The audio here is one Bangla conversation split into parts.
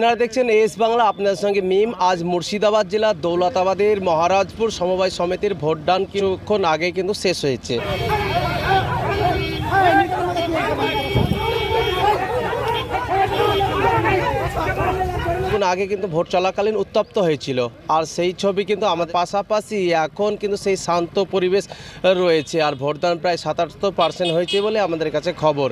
আপনারা দেখছেন এস বাংলা, আপনাদের সঙ্গে মিম। আজ মুর্শিদাবাদ জেলার দৌলতাবাদের মহারাজপুর সমবায় সমিতির ভোটদান কিছুক্ষণ আগে কিন্তু শেষ হয়েছে। কিছুক্ষণ আগে কিন্তু ভোট চলাকালীন উত্তপ্ত হয়েছিল। আর সেই ছবি কিন্তু আমাদের পাশাপাশি এখন কিন্তু সেই শান্ত পরিবেশ রয়েছে। আর ভোটদান প্রায় সাতাত্তর পার্সেন্ট হয়েছে বলে আমাদের কাছে খবর।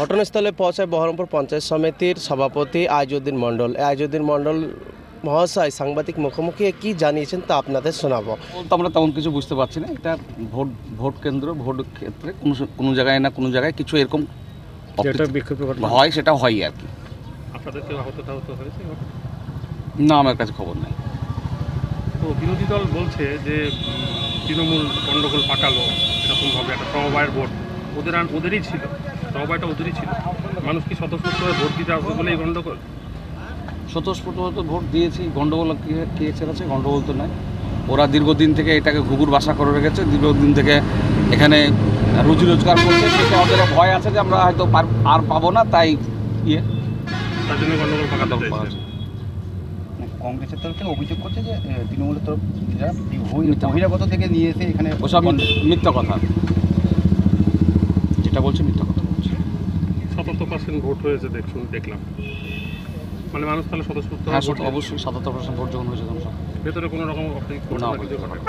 ঘটনাস্থলে পৌঁছায় বহরমপুর পঞ্চায়েত সমিতির সভাপতি আইজুদ্দিন মণ্ডল। এই আইজুদ্দিন মণ্ডল মহাশয় সাংবাদিক মুখোমুখি কি জানিয়েছেন তা আপনাদের শোনাবো। তো আমরা তেমন কিছু বুঝতে পারছি না। এটা ভোট ভোট কেন্দ্র ভোট ক্ষেত্রে কোনো কোনো জায়গায় না কোনো জায়গায় কিছু এরকম হয় সেটা হয় আর কি। আপনাদের কেউ আহত টাহত হয়েছে না আমার কাছে খবর নেই। তো বিরোধী দল বলছে যে তৃণমূল গণ্ডগোল পাকালো এরকমভাবে একটা সমবায়ের ভোট। ওদের ওদেরই ছিল। সমবায়টা ওদেরই ছিল। মানুষ কি স্বতঃস্ফূর্তভাবে ভোট দিতে আসবে বলে এই গণ্ডগোল স্বতঃস্ফূর্ত তো ভোট দিয়েছি গন্ডগোল কে কে ছেড়েছে গন্ডগোল তো নয় ওরা দীর্ঘদিন থেকে এটাকে ঘুঘুর বাসা করে রেখেছে দীর্ঘদিন থেকে এখানে রুজি রোজগার করছে। সেটা ওদের ভয় আছে যে আমরা হয়তো পার- আর পাবো না তাই ইয়ে। তার জন্য গণ্ডগোল পাকাতে গন্ডগোল কংগ্রেসের তরফ থেকে অভিযোগ করছে যে তৃণমূলের তরফ যারা বহি- বহিরাগত থেকে নিয়ে এসে এখানে ওসব মিথ্যা কথা। যেটা বলছে মিথ্যা কথা। বলছে পার্সেন্ট ভোট হয়েছে দেখুন দেখলাম। মানে মানুষ তাহলে স্বতঃস্ফূর্ত হ্যাঁ অবশ্যই সাতাত্তর পার্সেন্ট ভোট যখন হয়েছে তখন ভেতরে কোনো রকম অপ্রীতি ঘটনা কিছু ঘটে।